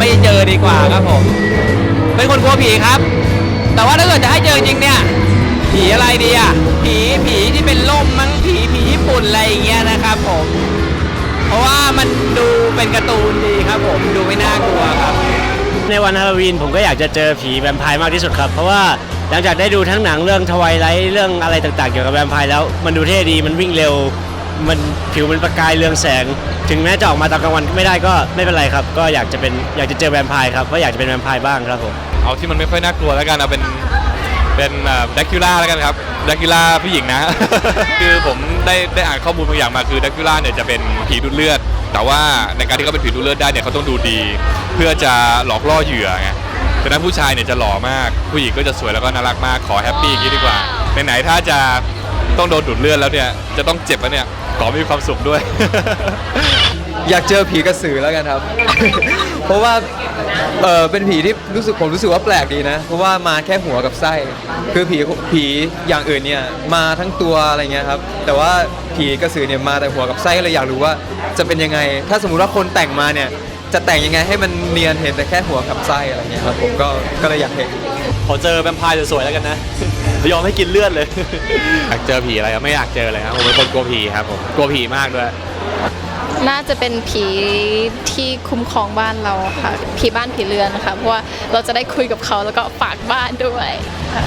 ไม่เจอดีกว่าครับผม เป็นคนกลัวผีครับ แต่ว่าถ้าเกิดจะให้เจอจริงเนี่ย ผีอะไรดีอะ ผีผีที่เป็นล่มมั้งผีผีญี่ปุ่นอะไรอย่างเงี้ยนะครับผม เพราะว่ามันดูเป็นการ์ตูนดีครับผมดูไม่น่ากลัวครับ ในวันฮาโลวีนผมก็อยากจะเจอผีแวมไพร์มากที่สุดครับ เพราะว่าหลังจากได้ดูทั้งหนังเรื่องทวายไลท์เรื่องอะไรต่างๆ เกี่ยวกับแวมไพร์แล้วมันดูเท่ดีมันวิ่งเร็ว มันผิวมันประกายเรืองแสง ถึงแม้จะออกมาตอนกลางวันไม่ได้ก็ไม่เป็นไรครับ ก็อยากจะเป็นอยากจะเจอแวมไพร์ครับเพราะอยากจะเป็นแวมไพร์บ้างครับผมเอาที่มันไม่ค่อยน่ากลัวแล้วกันเอาเป็นเป็นแดคิล่าแล้วกันครับแดคิล่าผู้หญิงนะ คือผมได้ได้อ่านข้อมูลบางอย่างมาคือแดคิล่าเนี่ยจะเป็นผีดูดเลือด แต่ว่าในการที่เขาเป็นผีดูดเลือดได้เนี่ยเขาต้องดูดี เพื่อจะหลอกล่อเหยื่อไงฉะนั้นผู้ชายเนี่ยจะหล่อมาก ผู้หญิงก็จะสวยแล้วก็น่ารักมากขอแฮปปี้อย่างนี้ดีกว่าไหนๆถ้าจะ ต้องโดนดูดเลือดแล้วเนี่ย จะต้องเจ็บแล้วเนี่ย ขอมีความสุขด้วย อยากเจอผีกระสือแล้วกันครับ เพราะว่าเออเป็นผีที่รู้สึกผมรู้สึกว่าแปลกดีนะ เพราะว่ามาแค่หัวกับไส้ คือผีผีอย่างอื่นเนี่ยมาทั้งตัวอะไรเงี้ยครับ แต่ว่าผีกระสือเนี่ยมาแต่หัวกับไส้ก็เลยอยากรู้ว่าจะเป็นยังไง ถ้าสมมุติว่าคนแต่งมาเนี่ย จะแต่งยังไงให้มันเนียนเห็นแต่แค่หัวกับไส้อะไรเงี้ยครับผมก็ก็เลยอยากเห็น อเจอแวมไพร์สวยๆแล้วกันนะ ยอมให้กินเลือดเลย อยากเจอผีอะไรไม่อยากเจอเลยครับผมเป็นคนกลัวผีครับผมกลัวผีมากด้วยน่าจะเป็นผีที่คุ้มครองบ้านเราค่ะ ผีบ้านผีเรือนนะคะเพราะว่าเราจะได้คุยกับเขาแล้วก็ฝากบ้านด้วยค่ะ